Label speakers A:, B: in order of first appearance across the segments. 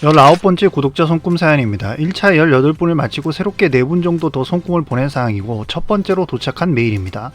A: 19번째 구독자 손꿈 사연입니다. 1차 18분을 마치고 새롭게 4분 정도 더 손꿈을 보낸 사항이고 첫 번째로 도착한 메일입니다.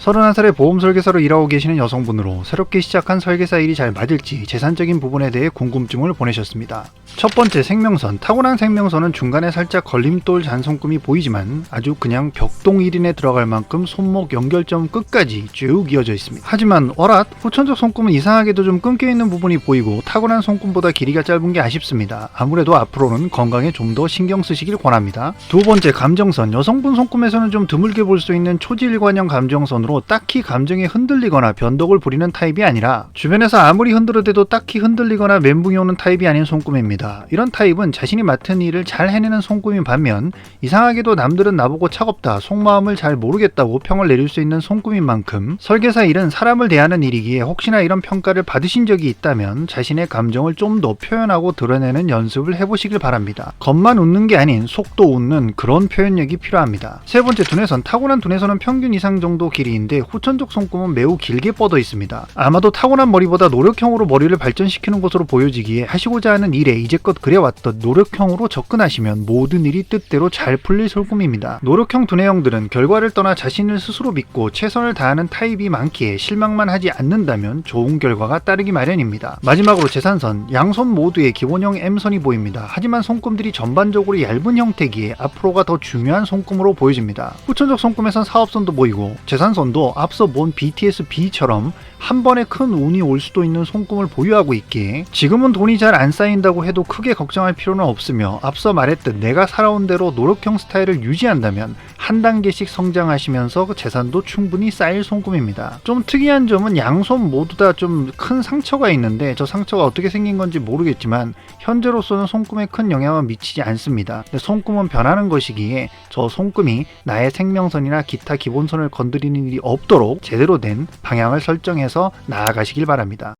A: 31살의 보험 설계사로 일하고 계시는 여성분으로 새롭게 시작한 설계사 일이 잘 맞을지 재산적인 부분에 대해 궁금증을 보내셨습니다. 첫 번째 생명선. 타고난 생명선은 중간에 살짝 걸림돌 잔손금이 보이지만 아주 그냥 벽동 1인에 들어갈 만큼 손목 연결점 끝까지 쭉 이어져 있습니다. 하지만 어랏 후천적 손금은 이상하게도 좀 끊겨 있는 부분이 보이고 타고난 손금보다 길이가 짧은 게 아쉽습니다. 아무래도 앞으로는 건강에 좀 더 신경 쓰시길 권합니다. 두 번째 감정선. 여성분 손금에서는 좀 드물게 볼 수 있는 초지일관형 감정선으로 딱히 감정에 흔들리거나 변덕을 부리는 타입이 아니라 주변에서 아무리 흔들어대도 딱히 흔들리거나 멘붕이 오는 타입이 아닌 손금입니다. 이런 타입은 자신이 맡은 일을 잘 해내는 손금인 반면 이상하게도 남들은 나보고 차갑다, 속마음을 잘 모르겠다고 평을 내릴 수 있는 손금인 만큼 설계사 일은 사람을 대하는 일이기에 혹시나 이런 평가를 받으신 적이 있다면 자신의 감정을 좀 더 표현하고 드러내는 연습을 해보시길 바랍니다. 겉만 웃는 게 아닌 속도 웃는 그런 표현력이 필요합니다. 세 번째 두뇌선 타고난 두뇌선은 평균 이상 정도 길이 인데 후천적 손금은 매우 길게 뻗어 있습니다. 아마도 타고난 머리보다 노력형으로 머리를 발전시키는 것으로 보여지기에 하시고자 하는 일에 이제껏 그래왔던 노력형으로 접근하시면 모든 일이 뜻대로 잘 풀릴 손금입니다. 노력형 두뇌형들은 결과를 떠나 자신을 스스로 믿고 최선을 다하는 타입이 많기에 실망만 하지 않는다면 좋은 결과가 따르기 마련입니다. 마지막으로 재산선, 양손 모두에 기본형 M선이 보입니다. 하지만 손금들이 전반적으로 얇은 형태기에 앞으로가 더 중요한 손금으로 보여집니다. 후천적 손금에선 사업선도 보이고 재산선 도 앞서 본 BTS B처럼 한 번에 큰 운이 올 수도 있는 손금을 보유하고 있기에 지금은 돈이 잘 안 쌓인다고 해도 크게 걱정할 필요는 없으며 앞서 말했듯 내가 살아온 대로 노력형 스타일을 유지한다면 한 단계씩 성장하시면서 그 재산도 충분히 쌓일 손금입니다. 좀 특이한 점은 양손 모두 다 좀 큰 상처가 있는데 저 상처가 어떻게 생긴 건지 모르겠지만 현재로서는 손금에 큰 영향은 미치지 않습니다. 근데 손금은 변하는 것이기에 저 손금이 나의 생명선이나 기타 기본선을 건드리는 일이 없도록 제대로 된 방향을 설정해서 나아가시길 바랍니다.